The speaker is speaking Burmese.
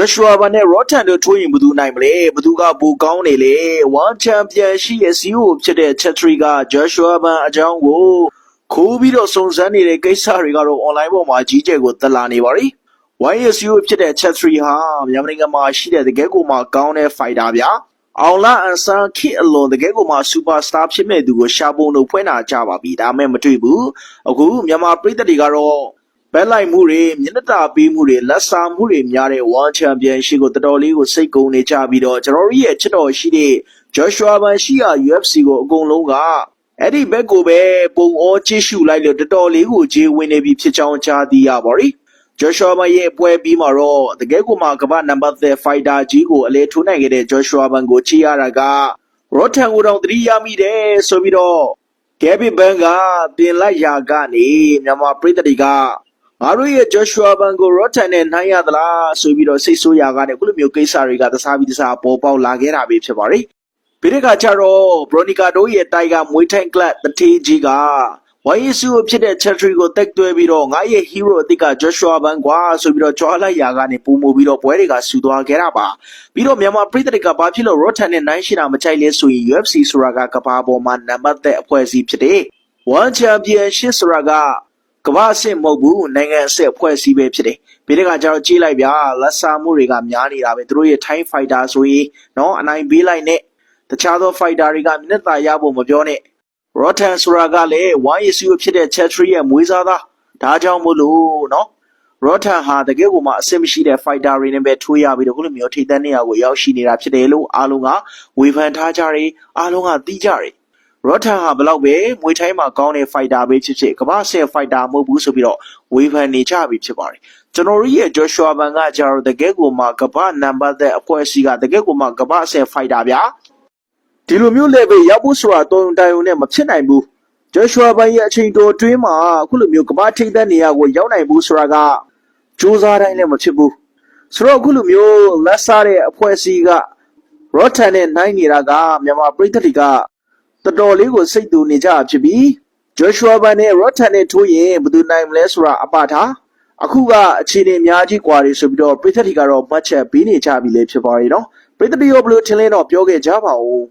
Joshua ဘာနဲ့ Rotan တို့ထိုးရင်ဘယ်သူနိုင်မလဲဘယ်သူကပိုကောင်းနေလဲ One Champion ရှိရဲ့ CEO ဖြစ်တဲ့ Chatri က Joshua ဘာအကြောင်းကိုခိုးပြီးတော့စုံစမ်းနေတဲ့ကိစ္စတွေကတော့ online ပေါ်မှာကြီးကျယ်ကိုတက်လာနေပါပြီ YSU ဖြစ်တဲ့ Chatri ဟာမြန်မာနိုင်ငံမှာရှိတဲ့တကယ်ကိုမှကောင်းတဲ့ fighter ဗျာအောင်လာအန်ဆန်ခေအလွန်တကယ်ကိုမှ superstar ဖြစ်မဲ့သူကိုရှာပုံလို့ဖွင့်တာကြပါပြီဒါမဲ့မတွေ့ဘူးအခုမြန်မာပြည်သက်တွေကတော့ ဘက်လိုက်မှုတွေမျက်နှာတာပေးမှုတွေလက်စာမှုတွေများတဲ့ One Championship ကိုတော်တော်လေးကိုစိတ်ကုန်နေကြပြီးတော့ကျွန်တော်တို့ရဲ့ချစ်တော်ရှိတဲ့ Joshua Ban ရှိရာ UFC ကိုအကုန်လုံးကအဲ့ဒီဘက်ကိုပဲပုံဩကြည့်ရှုလိုက်လို့တော်တော်လေးကိုခြေဝင်နေပြီဖြစ်ကြောင်းကြားသိရပါရီ Joshua Ban ရဲ့အပွဲပြီးမှာတော့တကယ်ကိုမှကမ္ဘာနံပါတ်3 fighter ကြီးကိုအလဲထိုးနိုင်ခဲ့တဲ့ Joshua Ban ကိုချီရတာက Rotan ကိုတော့သတိရမိတယ်ဆိုပြီးတော့ Kevin Ban ကပြင်လိုက်ရာကနေမြန်မာပြည်သက်တွေက ငါတို့ရဲ့ Joshua Ban ကို Rotan နဲ့နိုင်ရသလားဆိုပြီးတော့စိတ်ဆိုးရာကနေခုလိုမျိုးကိစ္စတွေကတစားပြီးတစားပေါ်ပေါက်လာခဲ့တာပဲဖြစ်ပါရီပြီးတဲ့အခါကျတော့ Bronica တို့ရဲ့တိုင်ကမွေးထိုင်ကလပ်တထေးကြီးကဝိုင်းစုဖြစ်တဲ့ Chatri ကိုတက်သွဲပြီးတော့ငါရဲ့ hero အသစ်က Joshua Ban ကွာဆိုပြီးတော့ကြွားလိုက်ရာကနေပုံမူပြီးတော့ပွဲတွေကဆူသွားခဲ့တာပါပြီးတော့မြန်မာပြည်သတွေကဘာဖြစ်လို့ Rotan နဲ့နိုင်ရှိတာမချိုက်လဲဆိုရင် UFC ဆိုတာကကဘာပေါ်မှာနံပါတ်သက်အဖွဲ့အစည်းဖြစ်တဲ့ One Championship ဆိုတာက ကမ္ဘာအဆင့်မဟုတ်ဘူးနိုင်ငံအဆင့်အဖွဲ့အစည်းပဲဖြစ်တယ်။ပြီးတဲ့အခါကျတော့ကြည့်လိုက်ဗျာလက်စာမှုတွေကများနေတာပဲသူတို့ရဲ့ Thai fighter ဆိုရင်နော်အနိုင်ပေးလိုက်နဲ့တခြားသော fighter တွေကမျက်နှာရဖို့မပြောနဲ့ Rotan ဆိုတာကလည်း YSU ဖြစ်တဲ့ Chatri ရဲ့မွေးစားသားဒါကြောင့်မို့လို့နော် Rotan ဟာတကယ်ကိုမှအဆင့်မရှိတဲ့ fighter တွေနဲ့ပဲထိုးရပြီးတော့ခုလိုမျိုးထိပ်တန်းနေရာကိုရောက်ရှိနေတာဖြစ်တယ်လို့အားလုံးကဝေဖန်ထားကြတယ်အားလုံးကသိကြတယ် ရော့ထန်ဟာဘလောက်ပဲမွေထိုင်းမှာကောင်းတဲ့ fighter ပဲဖြစ်ဖြစ်ကမ္ဘာဆင် fighter မဟုတ်ဘူးဆိုပြီးတော့ဝေဖန်နေကြပြီဖြစ်ပါတယ်ကျွန်တော်တို့ရဲ့ Joshua Ban ကကြတော့တကယ်ကိုမှကမ္ဘာနံပါတ်သက်အဖွဲ့အစည်းကတကယ်ကိုမှကမ္ဘာဆင် fighter ဗျာဒီလိုမျိုး level ရောက်ဖို့ဆိုတာတုံတိုင်ုံနဲ့မဖြစ်နိုင်ဘူး Joshua Ban ရဲ့အချိန်တော်အတွင်းမှာအခုလိုမျိုးကမ္ဘာထိပ်သန်းနေရာကိုရောက်နိုင်ဘူးဆိုတာကစူးစမ်းတိုင်းလည်းမဖြစ်ဘူးဆိုတော့အခုလိုမျိုးလက်စားတဲ့အဖွဲ့အစည်းက Rotan နဲ့နိုင်နေတာကမြန်မာပြည်သက်တွေက တော်တော်လေးကိုစိတ်တူနေကြဖြစ်ပြီး Joshua Ban နဲ့ Rotan နဲ့ထိုးရင်ဘယ်သူနိုင်မလဲဆိုတာအပထားအခုကအခြေအနေအများကြီးกว่าတွေဆိုပြီးတော့ပြည်သက်တွေကတော့မှတ်ချက်ပေးနေကြပြီလေဖြစ်ပါရဲ့နော်ပြည်သက်တွေရောဘယ်လိုထင်လဲတော့ပြောခဲ့ကြပါဦး